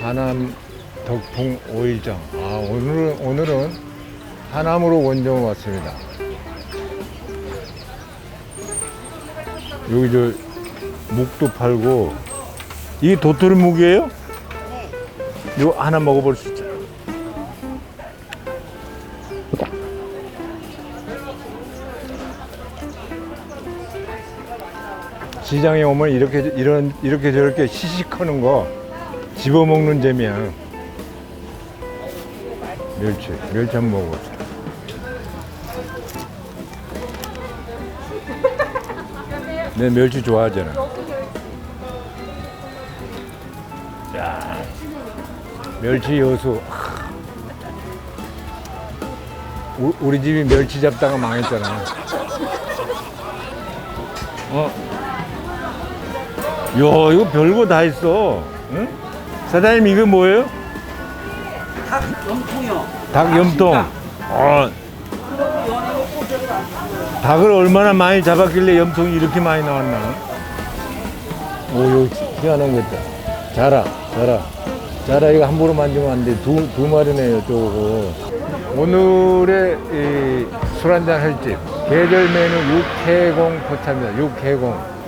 하남 덕풍 오일장. 아, 오늘은, 오늘은 하남으로 원정을 왔습니다. 여기 저 묵도 팔고, 이게 도토리 묵이에요? 네. 이거 하나 먹어볼 수 있죠? 시장에 오면 이렇게 이런 이렇게 저렇게 시식하는 거 집어 먹는 재미야. 멸치, 멸치 한 번 먹어보자. 내 멸치 좋아하잖아. 야, 멸치 여수. 우리 집이 멸치 잡다가 망했잖아. 어, 야, 이거 별거 다 있어. 응? 사장님, 이거 뭐예요? 닭 염통이요. 닭 염통. 어. 닭을 얼마나 많이 잡았길래 염통이 이렇게 많이 나왔나? 오, 이거 희한한 것 같다. 자라, 자라. 자라, 이거 함부로 만지면 안 돼. 두, 두 마리네요, 저거. 오늘의 이 술 한잔 할 집. 계절 메뉴 육해공 포차입니다. 육해공.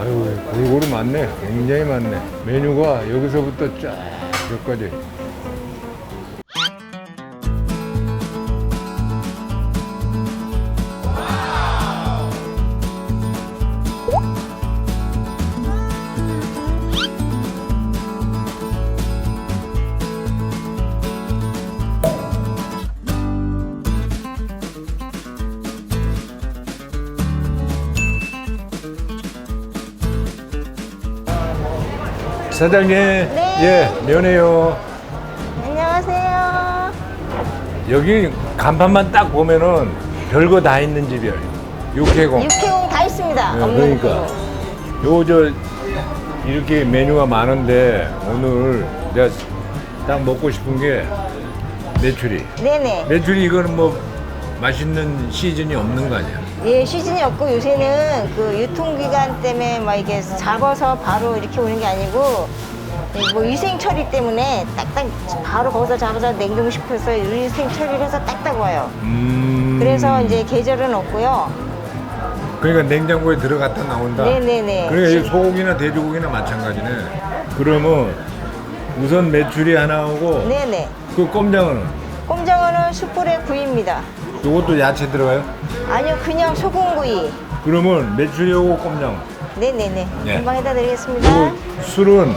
아유, 골고루 많네. 굉장히 많네. 메뉴가 여기서부터 쫙 여기까지. 사장님, 예, 면해요. 안녕하세요. 여기 간판만 딱 보면은 별거 다 있는 집이에요. 육해공. 육회공 다 있습니다. 네, 없는 그러니까 거. 요 저 이렇게 메뉴가 많은데 오늘 내가 딱 먹고 싶은 게 메추리. 네네. 메추리 이거는 뭐 맛있는 시즌이 없는 거 아니야? 예, 시즌이 없고 요새는 그 유통기간 때문에 막 이게 잡아서 바로 이렇게 오는 게 아니고 예, 뭐 위생 처리 때문에 딱딱 바로 거기서 잡아서 냉동식품에서 위생 처리를 해서 딱딱 와요. 음. 그래서 이제 계절은 없고요. 그러니까 냉장고에 들어갔다 나온다. 네네네. 그러니까 이 소고기나 돼지고기나 마찬가지네. 그러면 우선 메추리 하나 오고 네네. 그 꼼장어는 꼼장어는 숯불에 구입니다. 요것도 야채 들어가요? 아니요, 그냥 소금구이. 그러면 메추리하고 꼼장어. 네네네. 네. 금방 해다 드리겠습니다. 그리고 술은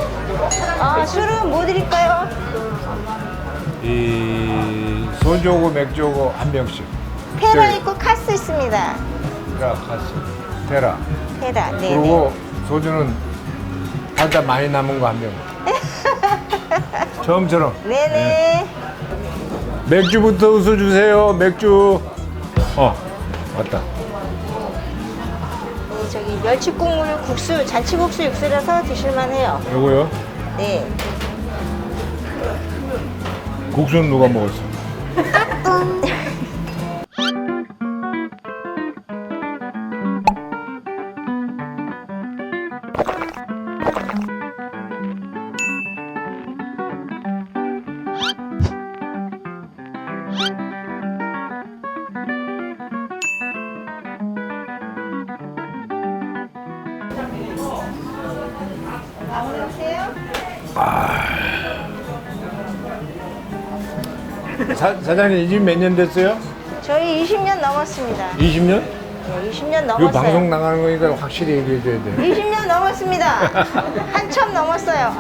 아, 술은 뭐 드릴까요? 이 소주하고 맥주하고 한 병씩. 페라 저기, 있고 카스 있습니다. 테라 카스. 테라. 페라. 네네. 그리고 소주는 살짝 많이 남은 거 한 병. 처음처럼. 네네. 맥주부터 웃어 주세요. 맥주. 어, 왔다. 네, 저기 멸치 국물 국수, 잔치국수 육수라서 드실만해요. 요거요. 네. 국수는 누가 먹었어? 사, 사장님 이 집 몇 년 됐어요? 저희 20년 넘었습니다. 20년? 네, 20년 이 넘었어요. 방송 나가는 거니까 확실히 얘기해 줘야 돼. 20년 넘었습니다. 한참 넘었어요.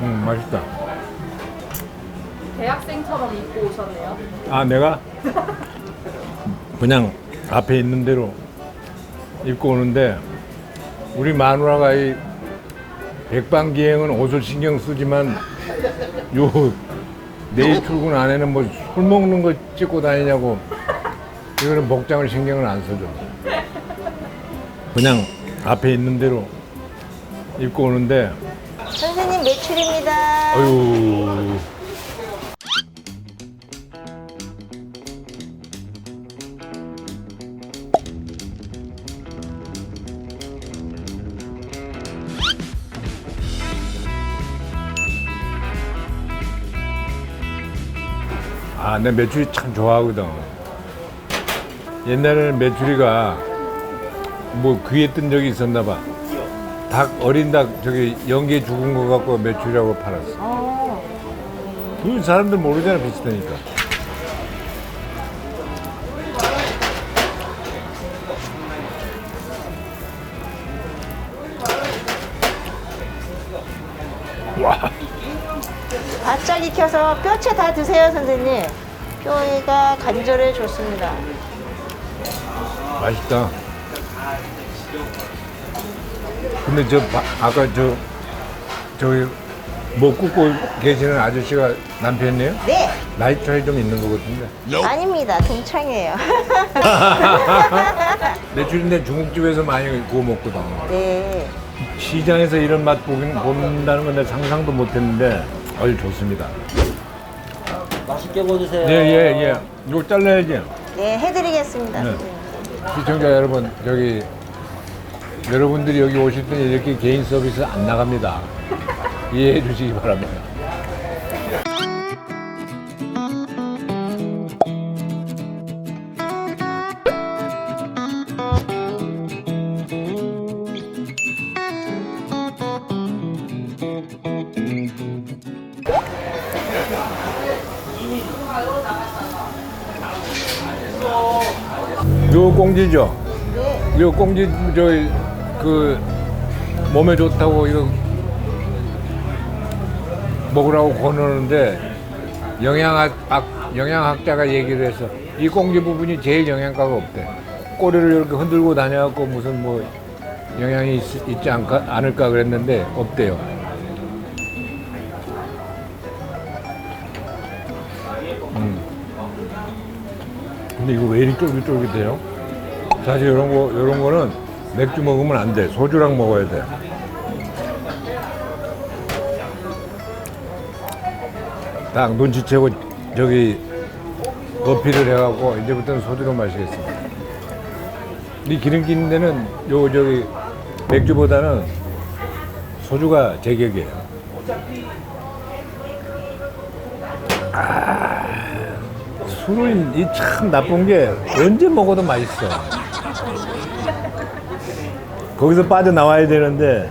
음, 맛있다. 대학생처럼 입고 오셨네요. 아, 내가 그냥 앞에 있는 대로 입고 오는데 우리 마누라가 이 백방기행은 옷을 신경 쓰지만 요 내일 출근 안에는 뭐 술 먹는 거 찍고 다니냐고 이거는 복장을 신경을 안 써줘. 그냥 앞에 있는 대로 입고 오는데 선생님 매출입니다. 아유 아, 내 메추리 참 좋아하거든. 옛날에는 메추리가 뭐뜬 적이 있었나 봐. 닭, 어린 닭, 저기 연기에 죽은 거 갖고 메추리라고 팔았어. 어, 그 사람들 모르잖아, 비슷하니까. 와, 바짝 익혀서 뼈채 다 드세요, 선생님. 뼈가 관절에 좋습니다. 맛있다. 근데 저, 바- 아까 저, 저기, 뭐 굽고 계시는 아저씨가 남편이에요? 네, 나이 차이 좀 있는 것 같은데. 아닙니다. 동창이에요. 매출인데 중국집에서 많이 구워 먹거든. 네. 시장에서 이런 맛 보긴, 본다는 건 내가 상상도 못 했는데, 아주 좋습니다. 맛있게 구워주세요. 예, 예, 예. 이거 잘라야지. 네, 해드리겠습니다. 네. 시청자 여러분, 저기, 여러분들이 여기 오실 때는 이렇게 개인 서비스 안 나갑니다. 이해해 주시기 바랍니다. 요 꽁지죠? 네. 요 꽁지 저기 그 몸에 좋다고 이거 먹으라고 권하는데 영양학 학- 영양학자가 얘기를 해서 이 꽁지 부분이 제일 영양가가 없대. 꼬리를 이렇게 흔들고 다녀갖고 무슨 뭐 영양이 있, 있지 않까, 않을까 그랬는데 없대요. 음. 근데 이거 왜 이리 쫄깃쫄깃해요? 사실 이런 거 이런 거는 맥주 먹으면 안 돼. 소주랑 먹어야 돼. 딱 눈치채고 저기 어필을 해갖고 이제부터는 소주로 마시겠습니다. 이 기름기 있는 데는 요 저기 맥주보다는 소주가 제격이에요. 아, 술은 이 참 나쁜 게 언제 먹어도 맛있어. 거기서 빠져나와야 되는데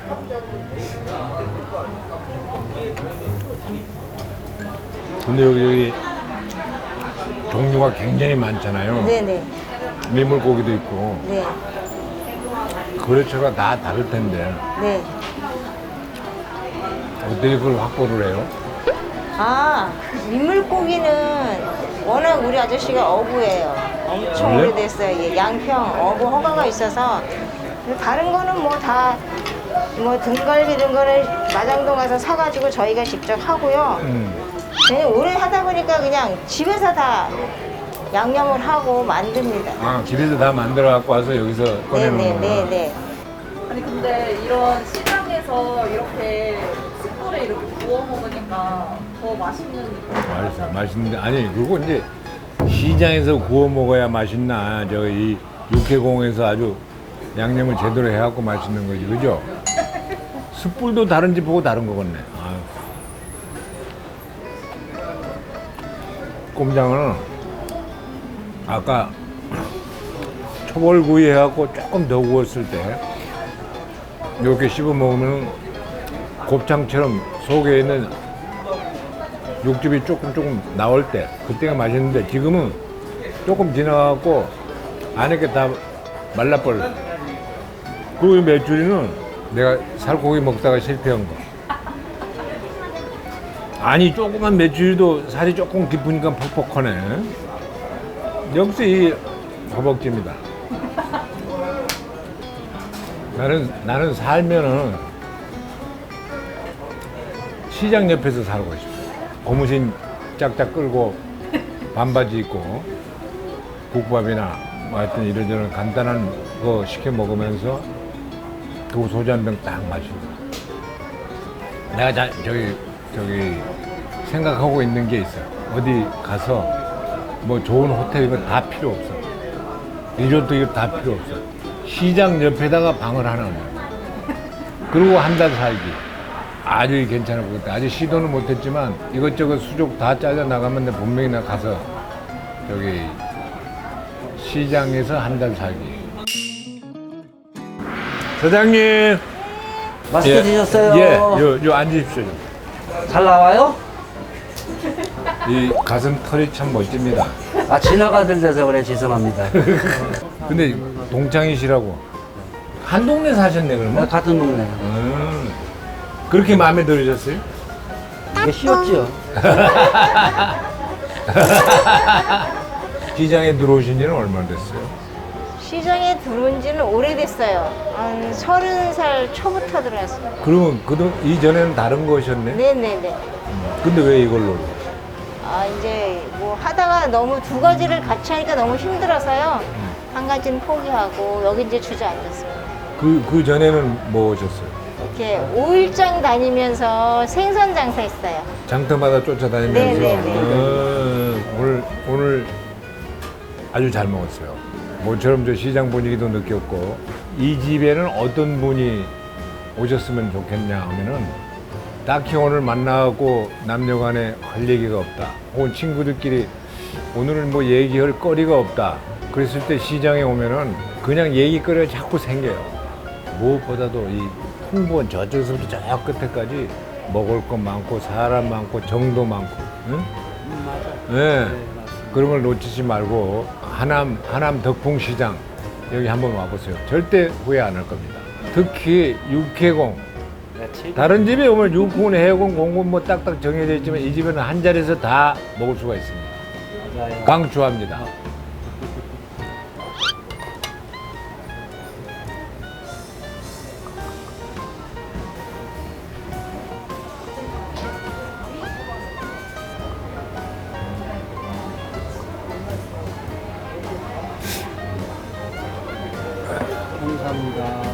근데 여기, 여기 종류가 굉장히 많잖아요. 네네. 민물고기도 있고 네. 거래처가 다 다를 텐데 네. 어떻게 그걸 확보를 해요? 아, 민물고기는 워낙 우리 아저씨가 어부예요. 엄청 원래? 오래됐어요. 예, 양평 어부 허가가 있어서. 다른 거는 뭐 다, 뭐 등갈비 이런 거는 마장동 가서 사가지고 저희가 직접 하고요. 음. 그냥 오래 하다 보니까 그냥 집에서 다 양념을 하고 만듭니다. 아 집에서 다 만들어 갖고 와서 여기서 꺼내는 거구나. 네네네네. 아니 근데 이런 시장에서 이렇게 숯불에 이렇게 구워 먹으니까 더 맛있는 맛있어 맛있는데 아니 그리고 이제 시장에서 구워 먹어야 맛있나 저이 육해공에서 아주 양념을 제대로 해갖고 맛있는 거지 그죠? 숯불도 다른 집 보고 다른 거겠네 아유. 꼼장은 아까 초벌구이 해갖고 조금 더 구웠을 때 이렇게 씹어 먹으면 곱창처럼 속에 있는 육즙이 조금 조금 나올 때 그때가 맛있는데 지금은 조금 지나갖고 안에 게 다 말라버려 그리고 이 메추리는 내가 살코기 먹다가 실패한 거. 아니 조그만 메추리도 살이 조금 깊으니까 퍽퍽하네. 역시 이 허벅지입니다. 나는 나는 살면은 시장 옆에서 살고 싶어. 고무신 짝짝 끌고 반바지 입고 국밥이나 뭐 하여튼 이런저런 간단한 거 시켜 먹으면서 그 소주 한 병 딱 마시고. 내가 자, 저기 저기 생각하고 있는 게 있어. 어디 가서 뭐 좋은 호텔 이거 다 필요 없어. 리조트 이거 다 필요 없어. 시장 옆에다가 방을 하나 넣어 그리고 한 달 살기. 아주 것 같아 아직 시도는 못했지만 이것저것 수족 다 잘려 나가면 내 분명히 나 가서 저기 시장에서 한 달 살기 사장님 맛있게 드셨어요? 예, 요, 요 앉으십시오 좀. 잘 나와요? 이 가슴 털이 참 멋집니다 아 지나가들 돼서 그래 죄송합니다. 근데 동창이시라고 한 동네 사셨네 나 그러면? 같은 동네. 음, 그렇게 마음에 들으셨어요? 이게 쉬웠죠? 시장에 들어오신 지는 얼마 됐어요? 시장에 들어온 지는 오래됐어요. 한 서른 살 초부터 들어왔어요. 그러면 그동 이전에는 다른 거셨네? 네네네. 근데 왜 이걸로? 아, 이제 뭐 하다가 너무 두 가지를 같이 하니까 너무 힘들어서요. 한 가지는 포기하고 여기 이제 주저앉았어요. 그, 그 전에는 뭐 하셨어요? 이렇게 오일장 다니면서 생선 장사했어요. 장터마다 쫓아다니면서 네 네네. 어, 오늘 오늘 아주 잘 먹었어요. 모처럼 저 시장 분위기도 느꼈고 이 집에는 어떤 분이 오셨으면 좋겠냐 하면은 딱히 오늘 만나고 남녀간에 할 얘기가 없다. 혹은 친구들끼리 오늘은 뭐 얘기할 거리가 없다. 그랬을 때 시장에 오면은 그냥 얘기거리가 자꾸 생겨요. 무엇보다도 이 홍보원 저쪽에서부터 저 끝에까지 먹을 거 많고 사람 많고 정도 많고 응? 네. 그런 걸 놓치지 말고 하남 하남 덕풍시장 여기 한번 와보세요. 절대 후회 안 할 겁니다. 특히 육해공 다른 집에 오면 육군, 해군, 공군 뭐 딱딱 정해져 있지만 이 집에는 한 자리에서 다 먹을 수가 있습니다. 맞아요. 강추합니다. 감사합니다.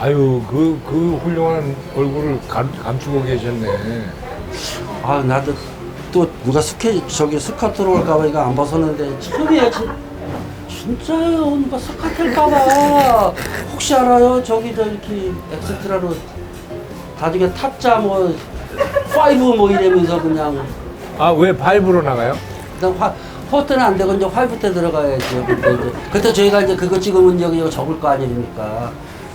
아유 그 그 훌륭한 얼굴을 감, 감추고 계셨네. 아 나도 또 누가 스케 저기 스카 들어올까봐 이거 안 벗었는데 처음이야 진, 진짜요 누가 스카 탈까봐 혹시 알아요 저기 저 이렇게 엑스트라로 나중에 타짜 뭐 파이브 뭐 이러면서 그냥 아왜 파이브로 나가요? 그냥 화 포트는 안 되고 이제 화이브 때 들어가야죠 그때 이제 그때 저희가 이제 그거 찍으면 여기 적을 거 아닙니까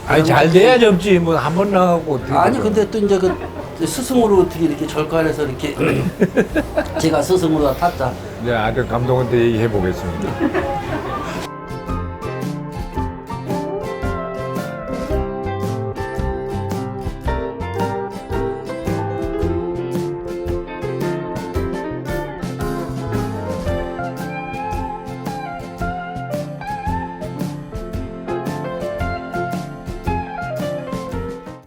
아니 잘 돼야 접지 뭐 한 번 나가고 어떻게 아니 그래요? 근데 또 이제 그 스승으로 어떻게 이렇게 절간해서 이렇게 제가 스승으로 탔자 네 아들 감독한테 얘기해 보겠습니다.